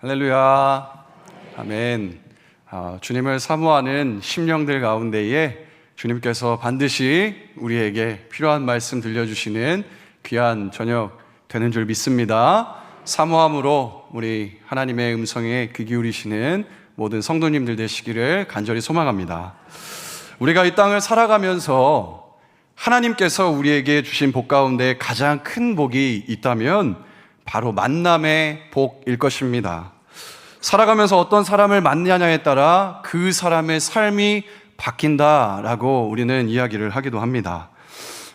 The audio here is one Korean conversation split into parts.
할렐루야. 아멘. 아, 주님을 사모하는 심령들 가운데에 주님께서 반드시 우리에게 필요한 말씀 들려주시는 귀한 저녁 되는 줄 믿습니다. 사모함으로 우리 하나님의 음성에 귀 기울이시는 모든 성도님들 되시기를 간절히 소망합니다. 우리가 이 땅을 살아가면서 하나님께서 우리에게 주신 복 가운데 가장 큰 복이 있다면 바로 만남의 복일 것입니다. 살아가면서 어떤 사람을 만나냐에 따라 그 사람의 삶이 바뀐다라고 우리는 이야기를 하기도 합니다.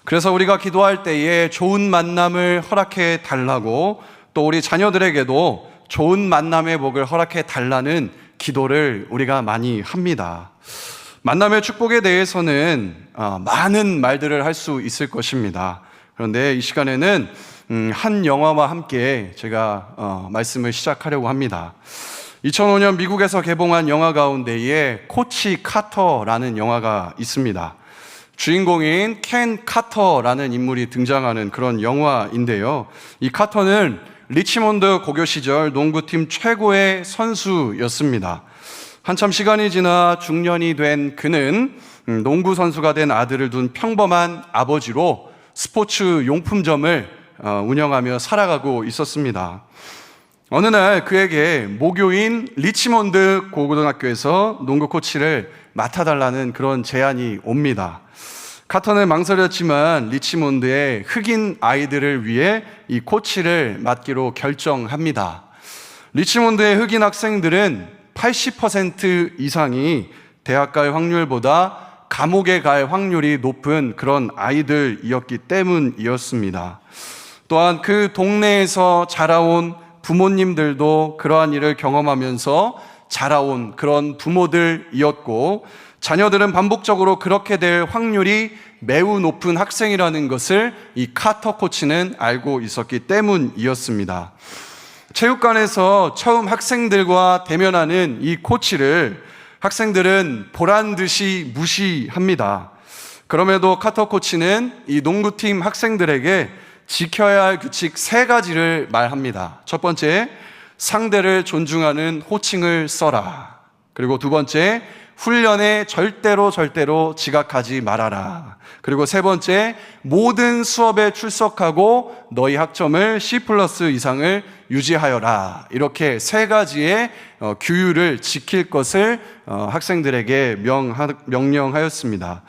그래서 우리가 기도할 때에 좋은 만남을 허락해 달라고 또 우리 자녀들에게도 좋은 만남의 복을 허락해 달라는 기도를 우리가 많이 합니다. 만남의 축복에 대해서는 어, 많은 말들을 할 수 있을 것입니다. 그런데 이 시간에는 음, 한 영화와 함께 제가 어, 말씀을 시작하려고 합니다. 2005년 미국에서 개봉한 영화 가운데에 코치 카터라는 영화가 있습니다. 주인공인 켄 카터라는 인물이 등장하는 그런 영화인데요. 이 카터는 리치몬드 고교 시절 농구팀 최고의 선수였습니다. 한참 시간이 지나 중년이 된 그는 음, 농구 선수가 된 아들을 둔 평범한 아버지로 스포츠 용품점을 어, 운영하며 살아가고 있었습니다. 어느 날 그에게 모교인 리치몬드 고등학교에서 농구 코치를 맡아달라는 그런 제안이 옵니다. 카터는 망설였지만 리치몬드의 흑인 아이들을 위해 이 코치를 맡기로 결정합니다. 리치몬드의 흑인 학생들은 80% 이상이 대학 갈 확률보다 감옥에 갈 확률이 높은 그런 아이들이었기 때문이었습니다. 또한 그 동네에서 자라온 부모님들도 그러한 일을 경험하면서 자라온 그런 부모들이었고 자녀들은 반복적으로 그렇게 될 확률이 매우 높은 학생이라는 것을 이 카터 코치는 알고 있었기 때문이었습니다. 체육관에서 처음 학생들과 대면하는 이 코치를 학생들은 보란 듯이 무시합니다. 그럼에도 카터 코치는 이 농구팀 학생들에게 지켜야 할 규칙 세 가지를 말합니다. 첫 번째, 상대를 존중하는 호칭을 써라. 그리고 두 번째, 훈련에 절대로 절대로 지각하지 말아라. 그리고 세 번째, 모든 수업에 출석하고 너희 학점을 C 플러스 이상을 유지하여라. 이렇게 세 가지의 어, 규율을 지킬 것을 어, 학생들에게 명령하였습니다.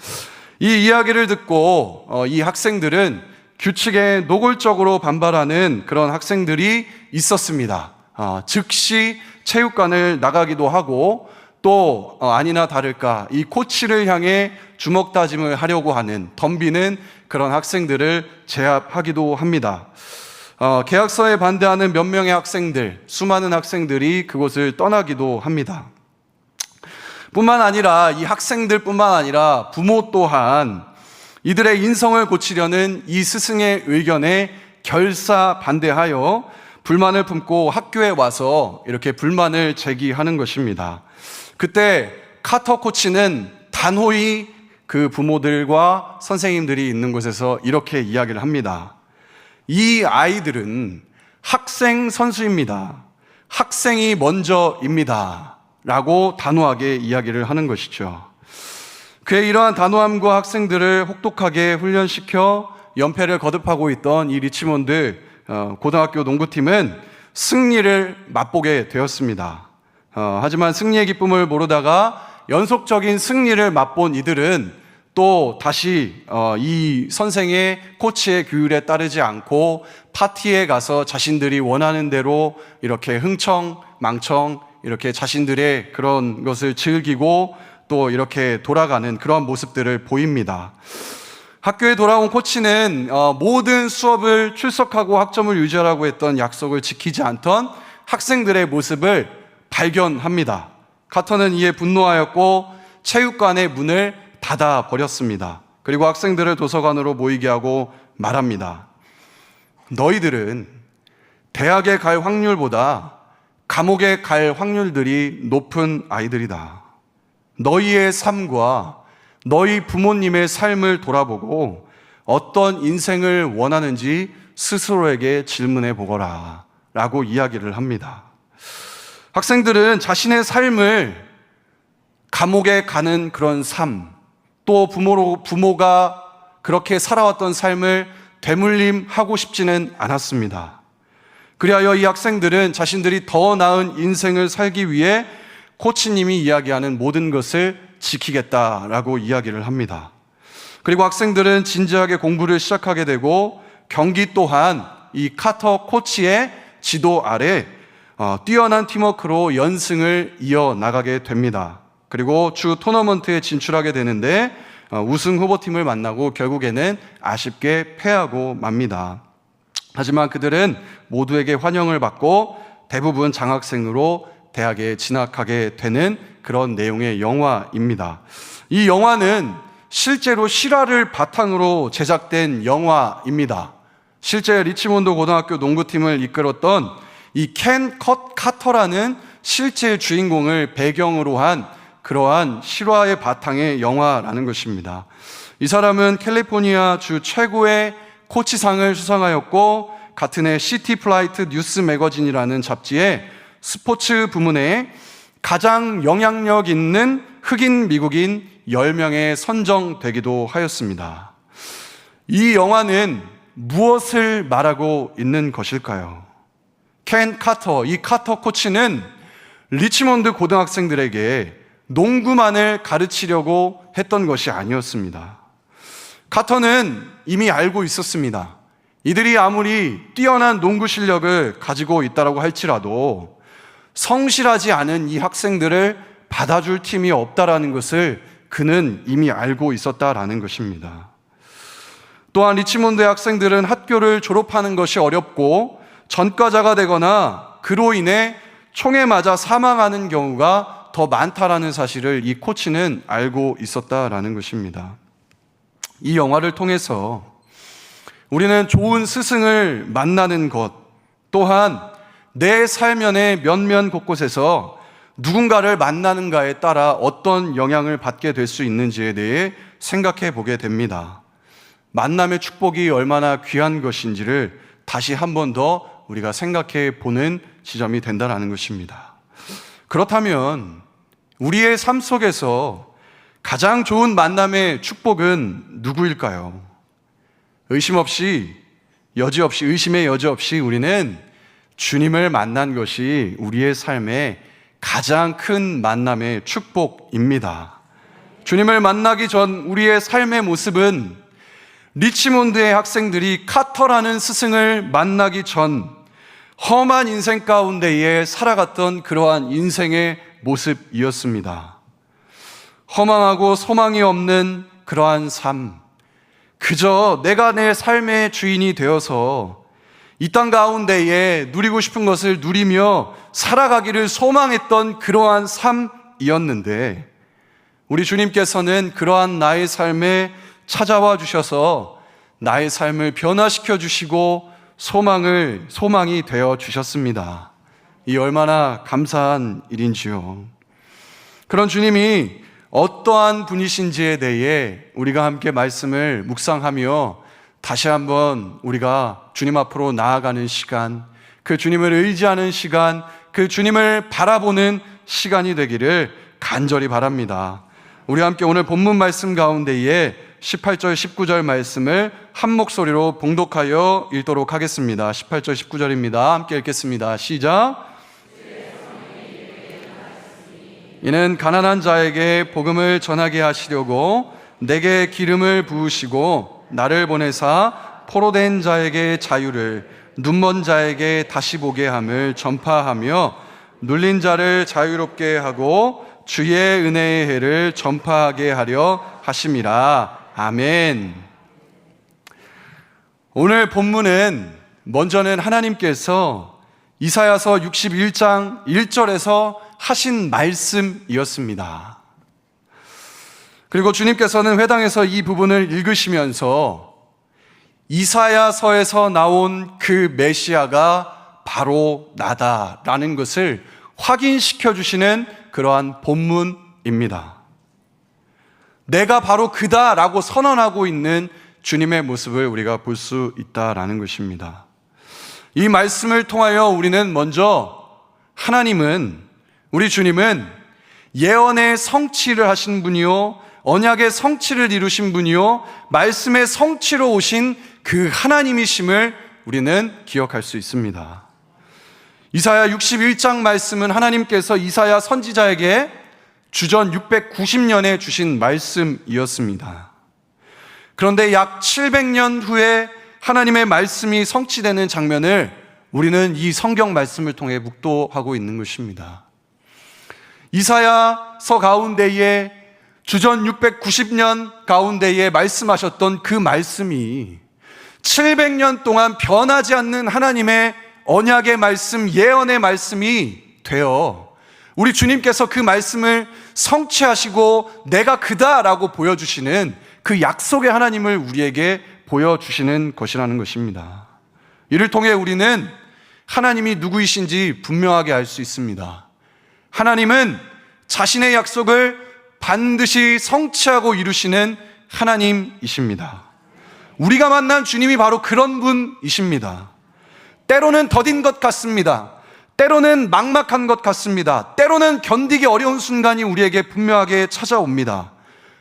이 이야기를 듣고 어, 이 학생들은 규칙에 노골적으로 반발하는 그런 학생들이 있었습니다. 즉시 체육관을 나가기도 하고 또 아니나 다를까 이 코치를 향해 주먹 다짐을 하려고 하는 덤비는 그런 학생들을 제압하기도 합니다. 어, 계약서에 반대하는 몇 명의 학생들, 수많은 학생들이 그곳을 떠나기도 합니다. 뿐만 아니라 이 학생들뿐만 아니라 부모 또한 이들의 인성을 고치려는 이 스승의 의견에 결사 반대하여 불만을 품고 학교에 와서 이렇게 불만을 제기하는 것입니다. 그때 카터 코치는 단호히 그 부모들과 선생님들이 있는 곳에서 이렇게 이야기를 합니다. 이 아이들은 학생 선수입니다. 학생이 먼저입니다. 라고 단호하게 이야기를 하는 것이죠. 그의 이러한 단호함과 학생들을 혹독하게 훈련시켜 연패를 거듭하고 있던 이 리치몬드 어, 고등학교 농구팀은 승리를 맛보게 되었습니다. 어, 하지만 승리의 기쁨을 모르다가 연속적인 승리를 맛본 이들은 또 다시 어, 이 선생의 코치의 규율에 따르지 않고 파티에 가서 자신들이 원하는 대로 이렇게 흥청 망청 이렇게 자신들의 그런 것을 즐기고 또 이렇게 돌아가는 그런 모습들을 보입니다. 학교에 돌아온 코치는 어, 모든 수업을 출석하고 학점을 유지하라고 했던 약속을 지키지 않던 학생들의 모습을 발견합니다. 카터는 이에 분노하였고 체육관의 문을 닫아 버렸습니다. 그리고 학생들을 도서관으로 모이게 하고 말합니다. 너희들은 대학에 갈 확률보다 감옥에 갈 확률들이 높은 아이들이다. 너희의 삶과 너희 부모님의 삶을 돌아보고 어떤 인생을 원하는지 스스로에게 질문해 보거라. 라고 이야기를 합니다. 학생들은 자신의 삶을 감옥에 가는 그런 삶, 또 부모로, 부모가 그렇게 살아왔던 삶을 되물림하고 싶지는 않았습니다. 그리하여 이 학생들은 자신들이 더 나은 인생을 살기 위해 코치님이 이야기하는 모든 것을 지키겠다라고 이야기를 합니다. 그리고 학생들은 진지하게 공부를 시작하게 되고 경기 또한 이 카터 코치의 지도 아래 어, 뛰어난 팀워크로 연승을 이어나가게 됩니다. 그리고 주 토너먼트에 진출하게 되는데 어, 우승 후보팀을 만나고 결국에는 아쉽게 패하고 맙니다. 하지만 그들은 모두에게 환영을 받고 대부분 장학생으로 대학에 진학하게 되는 그런 내용의 영화입니다. 이 영화는 실제로 실화를 바탕으로 제작된 영화입니다. 실제 리치몬드 고등학교 농구팀을 이끌었던 이 켄 컷 카터라는 실제 주인공을 배경으로 한 그러한 실화의 바탕의 영화라는 것입니다. 이 사람은 캘리포니아 주 최고의 코치상을 수상하였고 같은 해 시티 플라이트 뉴스 매거진이라는 잡지에 스포츠 부문에 가장 영향력 있는 흑인 미국인 10명에 선정되기도 하였습니다. 이 영화는 무엇을 말하고 있는 것일까요? 켄 카터, 이 카터 코치는 리치몬드 고등학생들에게 농구만을 가르치려고 했던 것이 아니었습니다. 카터는 이미 알고 있었습니다. 이들이 아무리 뛰어난 농구 실력을 가지고 있다라고 할지라도 성실하지 않은 이 학생들을 받아줄 팀이 없다라는 것을 그는 이미 알고 있었다라는 것입니다. 또한 리치몬드의 학생들은 학교를 졸업하는 것이 어렵고 전과자가 되거나 그로 인해 총에 맞아 사망하는 경우가 더 많다라는 사실을 이 코치는 알고 있었다라는 것입니다. 이 영화를 통해서 우리는 좋은 스승을 만나는 것 또한 내 삶연의 면면 곳곳에서 누군가를 만나는가에 따라 어떤 영향을 받게 될 수 있는지에 대해 생각해 보게 됩니다. 만남의 축복이 얼마나 귀한 것인지를 다시 한 번 더 우리가 생각해 보는 지점이 된다는 것입니다. 그렇다면 우리의 삶 속에서 가장 좋은 만남의 축복은 누구일까요? 의심 없이, 여지 없이, 의심의 여지 없이 우리는 주님을 만난 것이 우리의 삶의 가장 큰 만남의 축복입니다. 주님을 만나기 전 우리의 삶의 모습은 리치몬드의 학생들이 카터라는 스승을 만나기 전 험한 인생 가운데에 살아갔던 그러한 인생의 모습이었습니다. 허망하고 소망이 없는 그러한 삶, 그저 내가 내 삶의 주인이 되어서 이 땅 가운데에 누리고 싶은 것을 누리며 살아가기를 소망했던 그러한 삶이었는데, 우리 주님께서는 그러한 나의 삶에 찾아와 주셔서 나의 삶을 변화시켜 주시고 소망을, 소망이 되어 주셨습니다. 이 얼마나 감사한 일인지요. 그런 주님이 어떠한 분이신지에 대해 우리가 함께 말씀을 묵상하며 다시 한번 우리가 주님 앞으로 나아가는 시간, 그 주님을 의지하는 시간, 그 주님을 바라보는 시간이 되기를 간절히 바랍니다. 우리 함께 오늘 본문 말씀 가운데에 18절, 19절 말씀을 한 목소리로 봉독하여 읽도록 하겠습니다. 18절, 19절입니다. 함께 읽겠습니다. 시작. 이는 가난한 자에게 복음을 전하게 하시려고 내게 기름을 부으시고 나를 보내사 포로된 자에게 자유를 눈먼 자에게 다시 보게 함을 전파하며 눌린 자를 자유롭게 하고 주의 은혜의 해를 전파하게 하려 하심이라. 아멘. 오늘 본문은 먼저는 하나님께서 이사야서 61장 1절에서 하신 말씀이었습니다. 그리고 주님께서는 회당에서 이 부분을 읽으시면서 이사야서에서 나온 그 메시아가 바로 나다라는 것을 확인시켜 주시는 그러한 본문입니다. 내가 바로 그다라고 선언하고 있는 주님의 모습을 우리가 볼 수 있다라는 것입니다. 이 말씀을 통하여 우리는 먼저 하나님은 우리 주님은 예언의 성취를 하신 분이요 언약의 성취를 이루신 분이요 말씀의 성취로 오신 그 하나님이심을 우리는 기억할 수 있습니다. 이사야 61장 말씀은 하나님께서 이사야 선지자에게 주전 690년에 주신 말씀이었습니다. 그런데 약 700년 후에 하나님의 말씀이 성취되는 장면을 우리는 이 성경 말씀을 통해 묵도하고 있는 것입니다. 이사야서 가운데에 주전 690년 가운데에 말씀하셨던 그 말씀이 700년 동안 변하지 않는 하나님의 언약의 말씀, 예언의 말씀이 되어 우리 주님께서 그 말씀을 성취하시고 내가 그다라고 보여주시는 그 약속의 하나님을 우리에게 보여주시는 것이라는 것입니다. 이를 통해 우리는 하나님이 누구이신지 분명하게 알 수 있습니다. 하나님은 자신의 약속을 반드시 성취하고 이루시는 하나님이십니다. 우리가 만난 주님이 바로 그런 분이십니다. 때로는 더딘 것 같습니다. 때로는 막막한 것 같습니다. 때로는 견디기 어려운 순간이 우리에게 분명하게 찾아옵니다.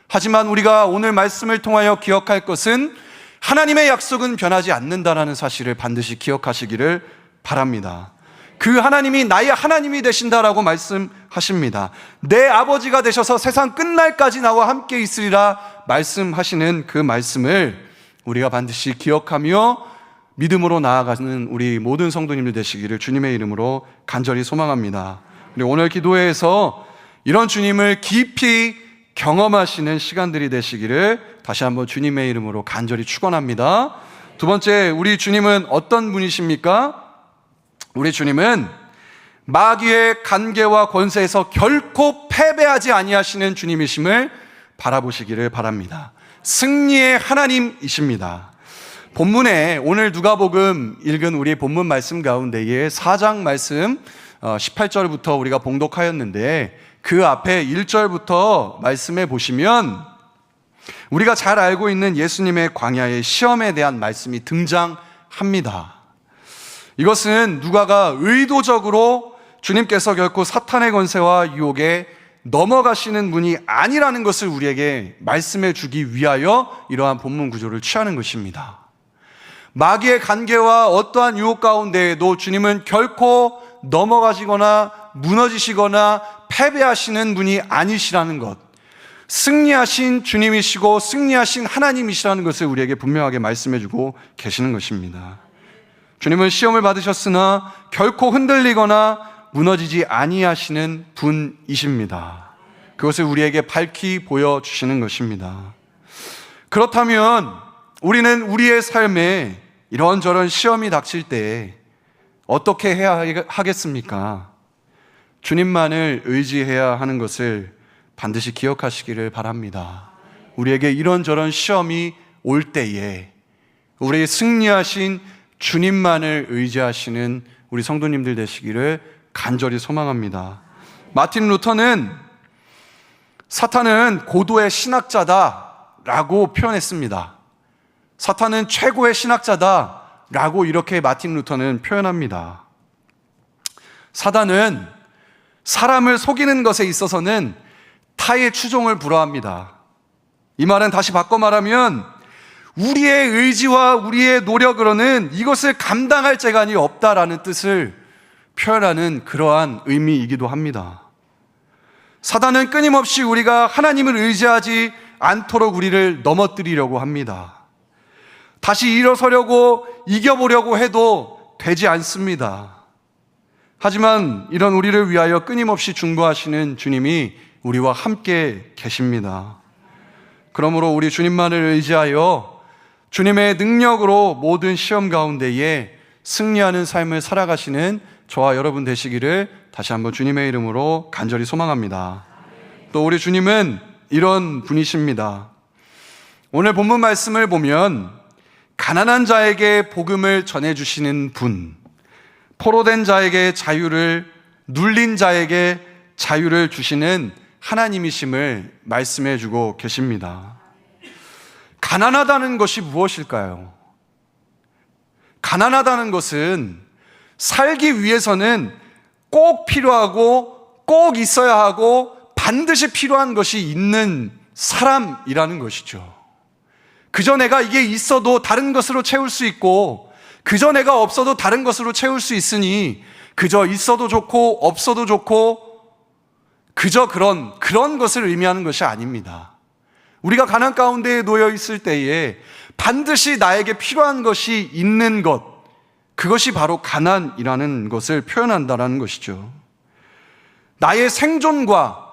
하지만 우리가 오늘 말씀을 통하여 기억할 것은 하나님의 약속은 변하지 않는다라는 사실을 반드시 기억하시기를 바랍니다. 그 하나님이 나의 하나님이 되신다라고 말씀하십니다. 내 아버지가 되셔서 세상 끝날까지 나와 함께 있으리라 말씀하시는 그 말씀을 우리가 반드시 기억하며 믿음으로 나아가는 우리 모든 성도님들 되시기를 주님의 이름으로 간절히 소망합니다. 우리 오늘 기도회에서 이런 주님을 깊이 경험하시는 시간들이 되시기를 다시 한번 주님의 이름으로 간절히 축원합니다. 두 번째, 우리 주님은 어떤 분이십니까? 우리 주님은 마귀의 간계와 권세에서 결코 패배하지 아니하시는 주님이심을 바라보시기를 바랍니다. 승리의 하나님이십니다. 본문에 오늘 누가복음 읽은 우리 본문 말씀 가운데에 4장 말씀 18절부터 어, 우리가 봉독하였는데 그 앞에 1절부터 말씀해 보시면 우리가 잘 알고 있는 예수님의 광야의 시험에 대한 말씀이 등장합니다. 이것은 누가가 의도적으로 주님께서 결코 사탄의 권세와 유혹에 넘어가시는 분이 아니라는 것을 우리에게 말씀해 주기 위하여 이러한 본문 구조를 취하는 것입니다. 마귀의 관계와 어떠한 유혹 가운데에도 주님은 결코 넘어가시거나 무너지시거나 패배하시는 분이 아니시라는 것. 승리하신 주님이시고 승리하신 하나님이시라는 것을 우리에게 분명하게 말씀해 주고 계시는 것입니다. 주님은 시험을 받으셨으나 결코 흔들리거나 무너지지 아니하시는 분이십니다. 그것을 우리에게 밝히 보여주시는 것입니다. 그렇다면 우리는 우리의 삶에 이런저런 시험이 닥칠 때 어떻게 해야 하겠습니까? 주님만을 의지해야 하는 것을 반드시 기억하시기를 바랍니다. 우리에게 이런저런 시험이 올 때에 우리 승리하신 주님만을 의지하시는 우리 성도님들 되시기를 간절히 소망합니다. 마틴 루터는 사탄은 고도의 신학자다 라고 표현했습니다. 사탄은 최고의 신학자다. 라고 이렇게 마틴 루터는 표현합니다. 사단은 사람을 속이는 것에 있어서는 타의 추종을 불허합니다. 이 말은 다시 바꿔 말하면 우리의 의지와 우리의 노력으로는 이것을 감당할 재간이 없다라는 뜻을 표현하는 그러한 의미이기도 합니다. 사단은 끊임없이 우리가 하나님을 의지하지 않도록 우리를 넘어뜨리려고 합니다. 다시 일어서려고 이겨보려고 해도 되지 않습니다. 하지만 이런 우리를 위하여 끊임없이 중보하시는 주님이 우리와 함께 계십니다. 그러므로 우리 주님만을 의지하여 주님의 능력으로 모든 시험 가운데에 승리하는 삶을 살아가시는 저와 여러분 되시기를 다시 한번 주님의 이름으로 간절히 소망합니다. 또 우리 주님은 이런 분이십니다. 오늘 본문 말씀을 보면 가난한 자에게 복음을 전해주시는 분, 포로된 자에게 자유를, 눌린 자에게 자유를 주시는 하나님이심을 말씀해 주고 계십니다. 가난하다는 것이 무엇일까요? 가난하다는 것은 살기 위해서는 꼭 필요하고 꼭 있어야 하고 반드시 필요한 것이 있는 사람이라는 것이죠. 그저 내가 이게 있어도 다른 것으로 채울 수 있고 그저 내가 없어도 다른 것으로 채울 수 있으니 그저 있어도 좋고 없어도 좋고 그저 그런 그런 것을 의미하는 것이 아닙니다. 우리가 가난 가운데에 놓여 있을 때에 반드시 나에게 필요한 것이 있는 것 그것이 바로 가난이라는 것을 표현한다라는 것이죠. 나의 생존과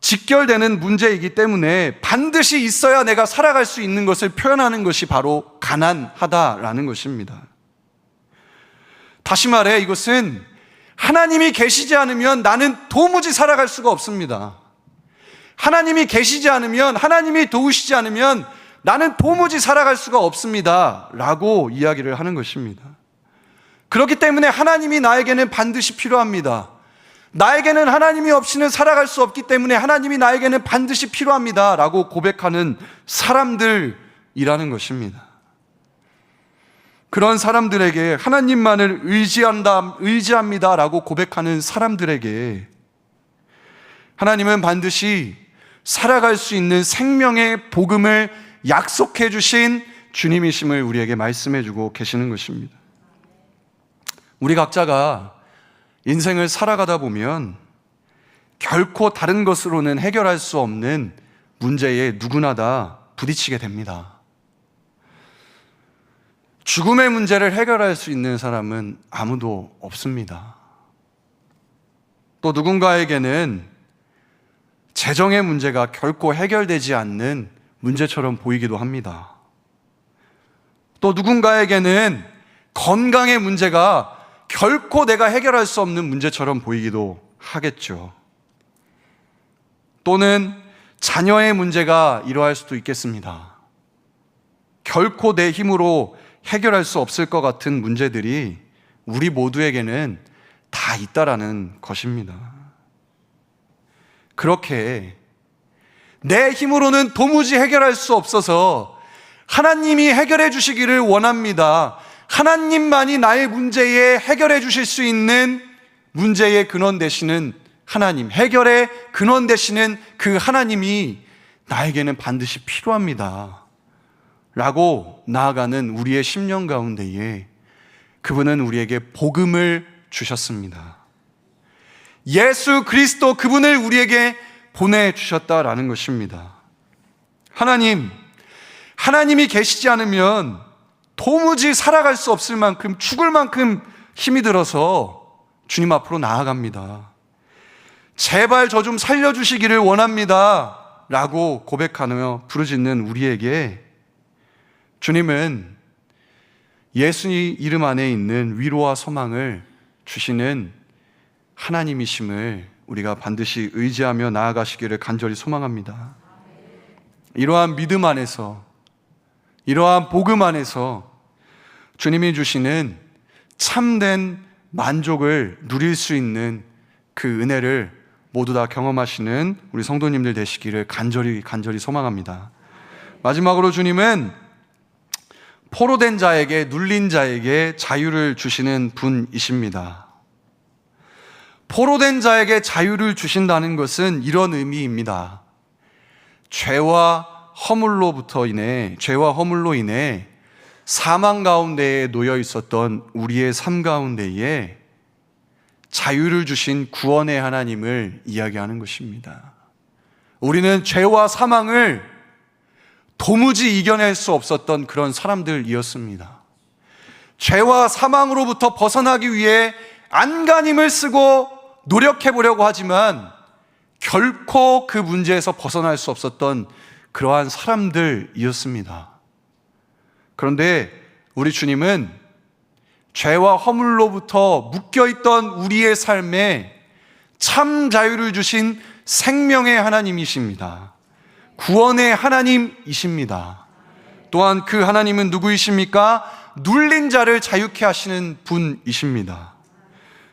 직결되는 문제이기 때문에 반드시 있어야 내가 살아갈 수 있는 것을 표현하는 것이 바로 가난하다라는 것입니다. 다시 말해 이것은 하나님이 계시지 않으면 나는 도무지 살아갈 수가 없습니다. 하나님이 계시지 않으면 하나님이 도우시지 않으면 나는 도무지 살아갈 수가 없습니다. 라고 이야기를 하는 것입니다. 그렇기 때문에 하나님이 나에게는 반드시 필요합니다. 나에게는 하나님이 없이는 살아갈 수 없기 때문에 하나님이 나에게는 반드시 필요합니다. 라고 고백하는 사람들이라는 것입니다. 그런 사람들에게 하나님만을 의지한다, 의지합니다. 라고 고백하는 사람들에게 하나님은 반드시 살아갈 수 있는 생명의 복음을 약속해 주신 주님이심을 우리에게 말씀해 주고 계시는 것입니다. 우리 각자가 인생을 살아가다 보면 결코 다른 것으로는 해결할 수 없는 문제에 누구나 다 부딪히게 됩니다. 죽음의 문제를 해결할 수 있는 사람은 아무도 없습니다. 또 누군가에게는 재정의 문제가 결코 해결되지 않는 문제처럼 보이기도 합니다. 또 누군가에게는 건강의 문제가 결코 내가 해결할 수 없는 문제처럼 보이기도 하겠죠. 또는 자녀의 문제가 이러할 수도 있겠습니다. 결코 내 힘으로 해결할 수 없을 것 같은 문제들이 우리 모두에게는 다 있다라는 것입니다. 그렇게 내 힘으로는 도무지 해결할 수 없어서 하나님이 해결해 주시기를 원합니다. 하나님만이 나의 문제에 해결해 주실 수 있는 문제의 근원 되시는 하나님, 해결의 근원 되시는 그 하나님이 나에게는 반드시 필요합니다. 라고 나아가는 우리의 심령 가운데에 그분은 우리에게 복음을 주셨습니다. 예수 그리스도 그분을 우리에게 보내주셨다라는 것입니다. 하나님, 하나님이 계시지 않으면 도무지 살아갈 수 없을 만큼 죽을 만큼 힘이 들어서 주님 앞으로 나아갑니다. 제발 저 좀 살려주시기를 원합니다. 라고 고백하며 부르짖는 우리에게 주님은 예수님 이름 안에 있는 위로와 소망을 주시는 하나님이심을 우리가 반드시 의지하며 나아가시기를 간절히 소망합니다. 이러한 믿음 안에서, 이러한 복음 안에서 주님이 주시는 참된 만족을 누릴 수 있는 그 은혜를 모두 다 경험하시는 우리 성도님들 되시기를 간절히, 간절히 소망합니다. 마지막으로 주님은 포로된 자에게, 눌린 자에게 자유를 주시는 분이십니다. 포로된 자에게 자유를 주신다는 것은 이런 의미입니다. 죄와 허물로부터 인해, 죄와 허물로 인해 사망 가운데에 놓여 있었던 우리의 삶 가운데에 자유를 주신 구원의 하나님을 이야기하는 것입니다. 우리는 죄와 사망을 도무지 이겨낼 수 없었던 그런 사람들이었습니다. 죄와 사망으로부터 벗어나기 위해 안간힘을 쓰고 노력해 보려고 하지만 결코 그 문제에서 벗어날 수 없었던 그러한 사람들이었습니다. 그런데 우리 주님은 죄와 허물로부터 묶여있던 우리의 삶에 참 자유를 주신 생명의 하나님이십니다. 구원의 하나님이십니다. 또한 그 하나님은 누구이십니까? 눌린 자를 자유케 하시는 분이십니다.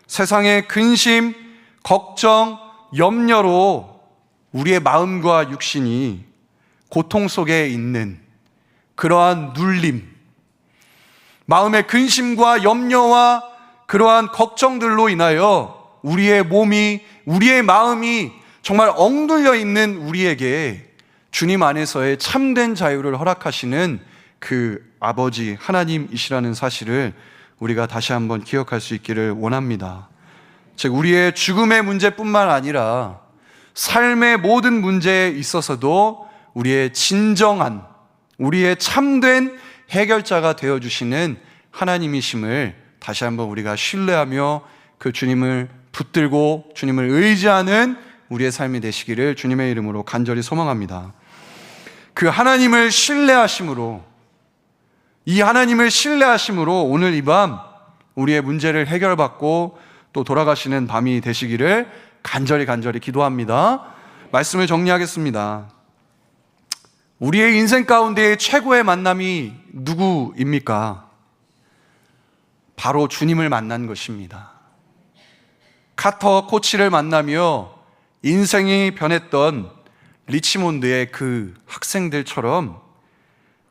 세상의 근심, 걱정, 염려로 우리의 마음과 육신이 고통 속에 있는 그러한 눌림, 마음의 근심과 염려와 그러한 걱정들로 인하여 우리의 몸이, 우리의 마음이 정말 엉눌려 있는 우리에게 주님 안에서의 참된 자유를 허락하시는 그 아버지 하나님이시라는 사실을 우리가 다시 한번 기억할 수 있기를 원합니다. 즉, 우리의 죽음의 문제뿐만 아니라 삶의 모든 문제에 있어서도 우리의 진정한, 우리의 참된 해결자가 되어 주시는 하나님이심을 다시 한번 우리가 신뢰하며 그 주님을 붙들고 주님을 의지하는 우리의 삶이 되시기를 주님의 이름으로 간절히 소망합니다. 그 하나님을 신뢰하심으로 이 하나님을 신뢰하심으로 오늘 이 밤 우리의 문제를 해결받고 또 돌아가시는 밤이 되시기를 간절히 간절히 기도합니다. 말씀을 정리하겠습니다. 우리의 인생 가운데 최고의 만남이 누구입니까? 바로 주님을 만난 것입니다. 카터 코치를 만나며 인생이 변했던 리치몬드의 그 학생들처럼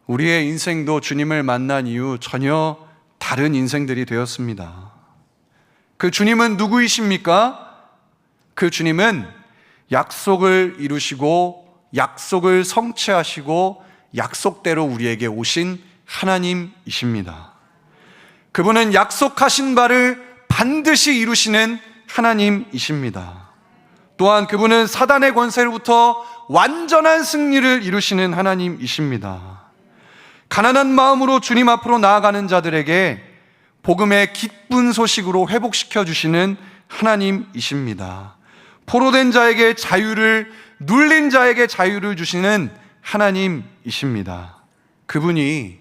우리의 인생도 주님을 만난 이후 전혀 다른 인생들이 되었습니다. 그 주님은 누구이십니까? 그 주님은 약속을 이루시고 약속을 성취하시고 약속대로 우리에게 오신 하나님이십니다. 그분은 약속하신 바를 반드시 이루시는 하나님이십니다. 또한 그분은 사단의 권세로부터 완전한 승리를 이루시는 하나님이십니다. 가난한 마음으로 주님 앞으로 나아가는 자들에게 복음의 기쁜 소식으로 회복시켜 주시는 하나님이십니다. 포로된 자에게 자유를, 눌린 자에게 자유를 주시는 하나님이십니다. 그분이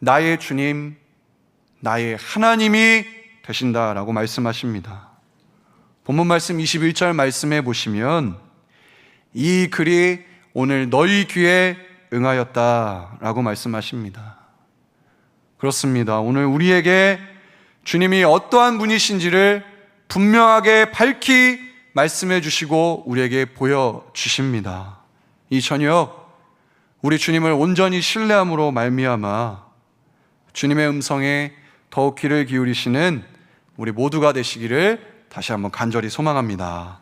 나의 주님, 나의 하나님이 되신다라고 말씀하십니다. 본문 말씀 21절 말씀해 보시면 이 글이 오늘 너희 귀에 응하였다라고 말씀하십니다. 그렇습니다. 오늘 우리에게 주님이 어떠한 분이신지를 분명하게 밝히 말씀해 주시고 우리에게 보여 주십니다. 이 저녁 우리 주님을 온전히 신뢰함으로 말미암아 주님의 음성에 더욱 귀를 기울이시는 우리 모두가 되시기를 다시 한번 간절히 소망합니다.